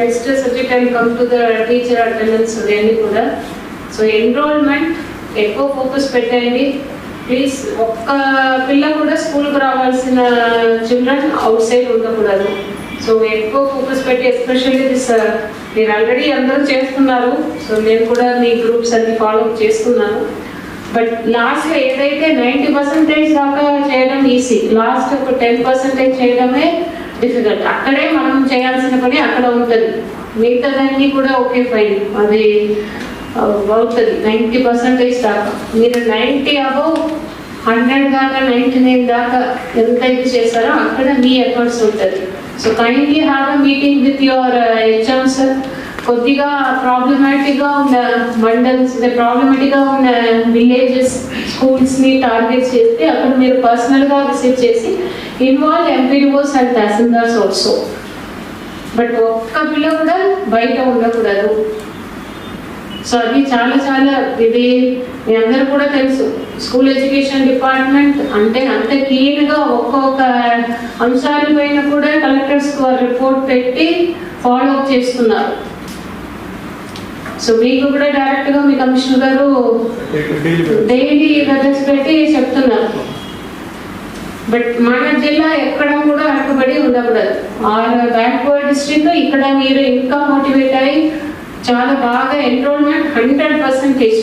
Next subject and come to the teacher attendance అవన్నీ కూడా. So enrolment ఎక్కువ focus పెట్టండి ప్లీజ్ ఒక్క పిల్ల కూడా స్కూల్కి రావాల్సిన చిల్డ్రన్ అవుట్ సైడ్ ఉండకూడదు. సో ఎక్కువ ఫోకస్ పెట్టి ఎస్పెషల్లీ దిస్ uh, మీరు ఆల్రెడీ అందరూ చేస్తున్నారు. సో నేను కూడా మీ గ్రూప్స్ అన్ని ఫాలో చేస్తున్నాను. బట్ లాస్ట్లో ఏదైతే నైంటీ పర్సెంటేజ్ దాకా చేయడం ఈజీ లాస్ట్ ఒక టెన్ పర్సెంటేజ్ చేయడమే డిఫికల్ట్ అక్కడే మనం చేయాల్సిన పని అక్కడ ఉంటుంది. మిగతాదన్నీ కూడా ఓకే ఫైన్ అది అవుతుంది. నైంటీ పర్సెంటేజ్ దాకా. మీరు నైంటీ అబౌవ్ హండ్రెడ్ దాకా నైంటీ నైన్ దాకా ఎంత ఇది చేస్తారో అక్కడ మీ ఎఫర్ట్స్ ఉంటుంది. So kindly have a meeting with your HMs కొద్దిగా ప్రాబ్లమాటిక్గా ఉన్న మండల్స్ ప్రాబ్లమాటిక్గా ఉన్న విలేజెస్ స్కూల్స్ని టార్గెట్ చేస్తే అక్కడ మీరు పర్సనల్గా విజిట్ చేసి involve MPOs and tahsildars also but ఒక్క పిల్ల కూడా బయట ఉండకూడదు. సో అది చాలా చాలా ఇది మీ అందరూ కూడా తెలుసు. స్కూల్ ఎడ్యుకేషన్ డిపార్ట్మెంట్ అంటే అంత క్లీన్గా ఒక్కొక్క అంశాల పైన కూడా కలెక్టర్స్ రిపోర్ట్ పెట్టి ఫాలో అప్ చేస్తున్నారు. సో మీకు కూడా డైరెక్ట్గా మీ కమిషనర్ గారు డైలీ చెప్తున్నారు బట్ మన జిల్లా ఎక్కడ కూడా వెనకబడి ఉండకూడదు. ఆర్ బ్యాక్వర్డ్ డిస్ట్రిక్ట్ ఇక్కడ మీరు ఇంకా మోటివేట్ అయ్యి చాలా బాగా ఎన్రోల్మెంట్ హండ్రెడ్ పర్సెంటేజ్